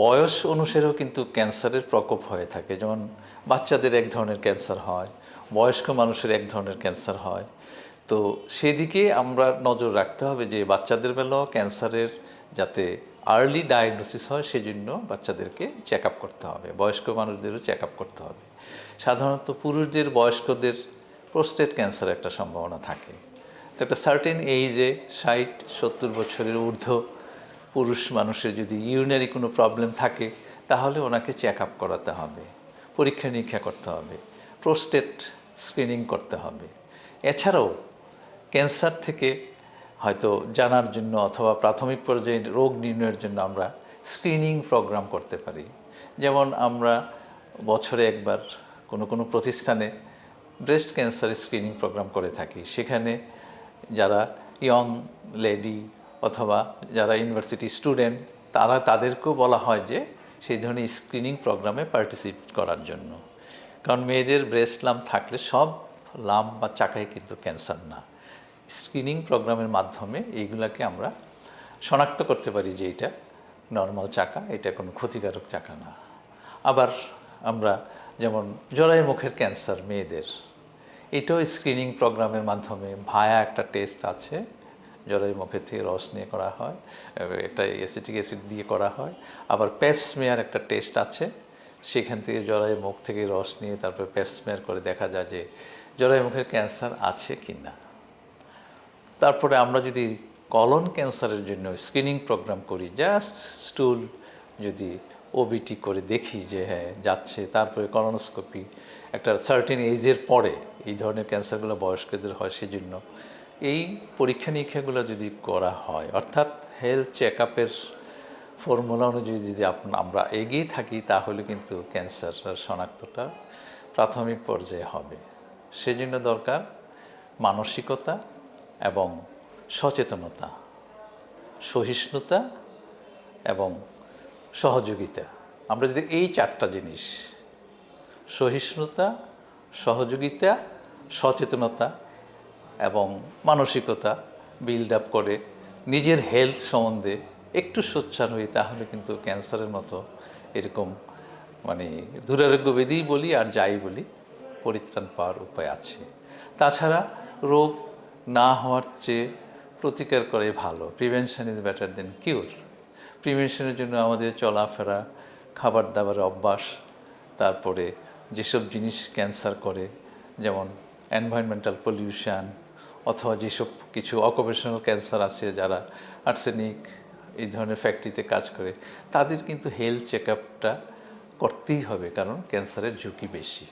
বয়স অনুসারেও কিন্তু ক্যান্সারের প্রকোপ হয়ে থাকে। যেমন বাচ্চাদের এক ধরনের ক্যান্সার হয়, বয়স্ক মানুষের এক ধরনের ক্যান্সার হয়। তো সেদিকে আমরা নজর রাখতে হবে যে বাচ্চাদের বেলাও ক্যান্সারের যাতে আর্লি ডায়াগনোসিস হয় সেজন্য বাচ্চাদেরকে চেক আপ করতে হবে, বয়স্ক মানুষদেরও চেক আপ করতে হবে। সাধারণত পুরুষদের, বয়স্কদের প্রোস্টেট ক্যান্সার একটা সম্ভাবনা থাকে। তো একটা সার্টেন এইজে ষাট, সত্তর বছরের ঊর্ধ্ব পুরুষ মানুষের যদি ইউরিনারি কোনো প্রবলেম থাকে, তাহলে ওনাকে চেক আপ করাতে হবে, পরীক্ষা নিরীক্ষা করতে হবে প্রোস্টেট স্ক্রিনিং করতে হবে। এছাড়াও ক্যান্সার থেকে হয়তো জানার জন্য অথবা প্রাথমিক পর্যায়ে রোগ নির্ণয়ের জন্য আমরা স্ক্রিনিং প্রোগ্রাম করতে পারি। যেমন আমরা বছরে একবার কোনো কোনো প্রতিষ্ঠানে ব্রেস্ট ক্যান্সার স্ক্রিনিং প্রোগ্রাম করে থাকি। সেখানে যারা ইয়ং লেডি অথবা যারা ইউনিভার্সিটি স্টুডেন্ট, তারা তাদেরকেও বলা হয় যে সেই ধরনের স্ক্রিনিং প্রোগ্রামে পার্টিসিপেট করার জন্য। কারণ মেয়েদের ব্রেস্ট লাম থাকলে সব লাম বা চাকায় কিন্তু ক্যান্সার না। স্ক্রিনিং প্রোগ্রামের মাধ্যমে এইগুলাকে আমরা শনাক্ত করতে পারি যে এটা নর্মাল চাকা, এটা কোনো ক্ষতিকারক চাকা না। আবার আমরা যেমন জরায়ু মুখের ক্যান্সার মেয়েদের, এটাও স্ক্রিনিং প্রোগ্রামের মাধ্যমে ভায়া একটা টেস্ট আছে। জরায়ু মুখের থেকে রস নিয়ে করা হয় একটা অ্যাসিটিক অ্যাসিড দিয়ে করা হয়। আবার পেপসমেয়ার একটা টেস্ট আছে, সেখান থেকে জরায়ু মুখ থেকে রস নিয়ে তারপর পেপসমেয়ার করে দেখা যায় যে জরায়ু মুখের ক্যান্সার আছে কি না। তারপরে আমরা যদি কলন ক্যান্সারের জন্য স্ক্রিনিং প্রোগ্রাম করি জাস্ট স্টুল যদি ওবিটি করে দেখি যে হ্যাঁ যাচ্ছে, তারপরে কলনোস্কোপি একটা সার্টেন এজের পরে এই ধরনের ক্যান্সারগুলো বয়স্কদের হয় সেজন্য এই পরীক্ষা নিরীক্ষাগুলো যদি করা হয়, অর্থাৎ হেলথ চেক আপের ফর্মুলা অনুযায়ী যদি আমরা এগিয়ে থাকি, তাহলে কিন্তু ক্যান্সার শনাক্তটা প্রাথমিক পর্যায়ে হবে। সেজন্য দরকার মানসিকতা এবং সচেতনতা, সহিষ্ণুতা এবং সহযোগিতা। আমরা যদি এই চারটা জিনিস, সহিষ্ণুতা, সহযোগিতা, সচেতনতা এবং মানসিকতা বিল্ড আপ করে, নিজের হেলথ সম্বন্ধে একটু সোচ্চার হই, তাহলে কিন্তু ক্যান্সারের মতো এরকম মানে দুরারোগ্য ব্যাধি বলি আর যাই বলি, পরিত্রাণ পাওয়ার উপায় আছে। তাছাড়া রোগ না হওয়ার চেয়ে প্রতিকার করে ভালো। Prevention is better than cure প্রিভেনশনের জন্য আমাদের চলাফেরা, খাবার দাবারের অভ্যাস, তারপরে যেসব জিনিস ক্যান্সার করে, যেমন এনভায়রনমেন্টাল পলিউশন অথবা যেসব কিছু অকুপেশনাল ক্যান্সার আছে যারা আর্সেনিক এই ধরনের ফ্যাক্টরিতে কাজ করে, তাদের কিন্তু হেলথ চেক আপটা করতেই হবে কারণ ক্যান্সারের ঝুঁকি বেশি।